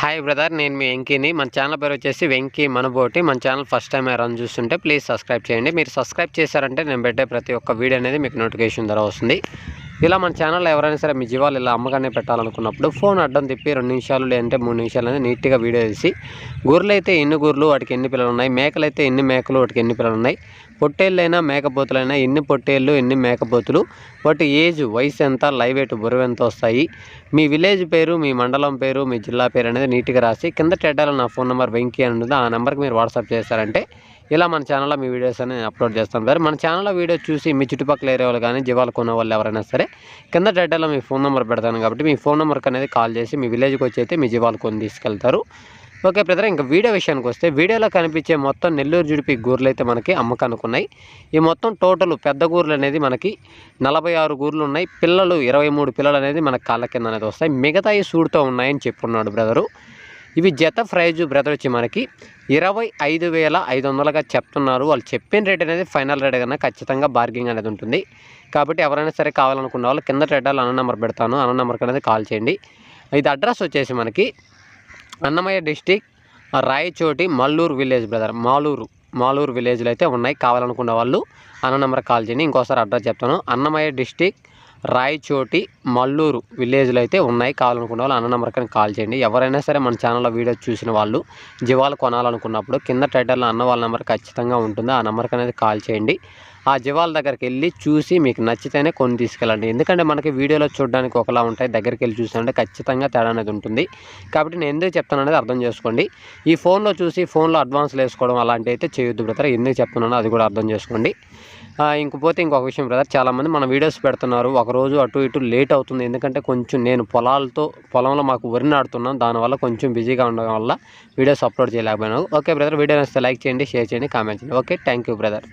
Hi brother నేను మీ వెంకీని. మన channel పేరు వచ్చేసి వెంకీ మనబోటి. మన ఛానల్ ఫస్ట్ టైం రన్ చూస్తుంటే ప్లీజ్ సబ్స్క్రైబ్ చేయండి. మీరు సబ్స్క్రైబ్ చేశారంటే నేను పెట్టే ప్రతి ఒక్క వీడియో అనేది మీకు నోటిఫికేషన్ ద్వారా వస్తుంది. ఇలా మన ఛానల్లో ఎవరైనా సరే మీ జీవాలు ఇలా అమ్మకాన్ని పెట్టాలనుకున్నప్పుడు ఫోన్ అడ్డం తిప్పి రెండు నిమిషాలు లేదంటే మూడు నిమిషాలు అనేది నీట్గా వీడియో తీసి గొర్రెలు అయితే ఎన్ని గొర్రెలు వాటికి ఎన్ని పిల్లలు ఉన్నాయి మేకలు అయితే ఎన్ని మేకలు వాటికి ఎన్ని పిల్లలు ఉన్నాయి పొట్టేళ్ళైనా మేకపోతులైనా ఎన్ని పొట్టేళ్ళు ఎన్ని మేకపోతులు వాటి ఏజ్ వయసు ఎంత లైవ్ ఎయిట్ బరువు ఎంత వస్తాయి మీ విలేజ్ పేరు మీ మండలం పేరు మీ జిల్లా పేరు అనేది నీట్గా రాసి కింద టెడ్డాలో నా ఫోన్ నెంబర్ వెంకీ అని ఉంటుంది. ఆ నెంబర్కి మీరు వాట్సాప్ చేస్తారంటే ఇలా మన ఛానల్లో మీ వీడియోస్ అనేది అప్లోడ్ చేస్తాను. సార్ మన ఛానల్లో వీడియో చూసి మీ చుట్టుపక్కల ఏరియా వాళ్ళు కానీ జీవాలు కొన్న వాళ్ళు ఎవరైనా సరే కింద డేటాలో మీ ఫోన్ నెంబర్ పెడతాను కాబట్టి మీ ఫోన్ నెంబర్కి అనేది కాల్ చేసి మీ విలేజ్కి వచ్చి అయితే మీ జీవాలు కొని తీసుకెళ్తారు. ఓకే బ్రదర్ ఇంకా వీడియో విషయానికి వస్తే వీడియోలో కనిపించే మొత్తం నెల్లూరు జుడిపి గూర్లు అయితే మనకి అమ్మకానికి ఉన్నాయి ఈ మొత్తం టోటల్ పెద్ద గూర్లు అనేది మనకి నలభై ఆరు గూర్లు ఉన్నాయి. పిల్లలు ఇరవై మూడు పిల్లలు అనేది మనకి కాళ్ళ కింద అనేది వస్తాయి. మిగతా సూడుతో ఉన్నాయని చెప్పున్నాడు బ్రదరు. ఇవి జత ప్రైజు బ్రదర్ వచ్చి మనకి ఇరవై ఐదు వేల ఐదు వందలుగా చెప్తున్నారు. వాళ్ళు చెప్పిన రేట్ అనేది ఫైనల్ రేట్ కన్నా ఖచ్చితంగా బార్గింగ్ అనేది ఉంటుంది. కాబట్టి ఎవరైనా సరే కావాలనుకున్న వాళ్ళు కింద రెడ్డాలు అన్న నెంబర్ పెడతాను. అన్న నెంబర్కి అనేది కాల్ చేయండి. ఇది అడ్రస్ వచ్చేసి మనకి Annamayya district Rayachoti Malluru village brother Maluru Maluru విలేజ్లో అయితే ఉన్నాయి. కావాలనుకున్న వాళ్ళు అన్న నెంబర్ కాల్ చేయండి. ఇంకోసారి అడ్రస్ చెప్తాను. అన్నమయ్య డిస్టిక్ రాయచోటి మల్లూరు విలేజ్లో అయితే ఉన్నాయి. కావాలనుకున్న వాళ్ళు అన్న నెంబర్కి కాల్ చేయండి. ఎవరైనా సరే మన ఛానల్లో వీడియో చూసిన వాళ్ళు జీవాలు కొనాలనుకున్నప్పుడు కింద టైటిల్లో అన్న వాళ్ళ నెంబర్ ఖచ్చితంగా ఉంటుంది. ఆ నెంబర్కి అనేది కాల్ చేయండి. ఆ జీవాల దగ్గరికి వెళ్ళి చూసి మీకు నచ్చితేనే కొన్ని తీసుకెళ్ళండి. ఎందుకంటే మనకి వీడియోలో చూడడానికి ఒకలా ఉంటాయి. దగ్గరికి వెళ్ళి చూసామంటే ఖచ్చితంగా తేడా అనేది ఉంటుంది. కాబట్టి నేను ఎందుకు చెప్తాను అనేది అర్థం చేసుకోండి. ఈ ఫోన్లో చూసి ఫోన్లో అడ్వాన్స్లు వేసుకోవడం అలాంటివి అయితే చేయొద్దు బ్రదర్. ఎందుకు చెప్తున్నానో అది కూడా అర్థం చేసుకోండి. ఇంకపోతే ఇంకొక విషయం బ్రదర్ చాలామంది మన వీడియోస్ పెడుతున్నారు. ఒక రోజు అటు ఇటు లేట్ అవుతుంది. ఎందుకంటే కొంచెం నేను పొలాలతో పొలంలో మాకు వరి నాడుతున్నాను దానివల్ల కొంచెం బిజీగా ఉండడం వల్ల వీడియోస్ అప్లోడ్ చేయలేకపోయినాను. ఓకే బ్రదర్ వీడియో నచ్చితే లైక్ చేయండి షేర్ చేయండి కామెంట్ చేయండి. Okay thank you brother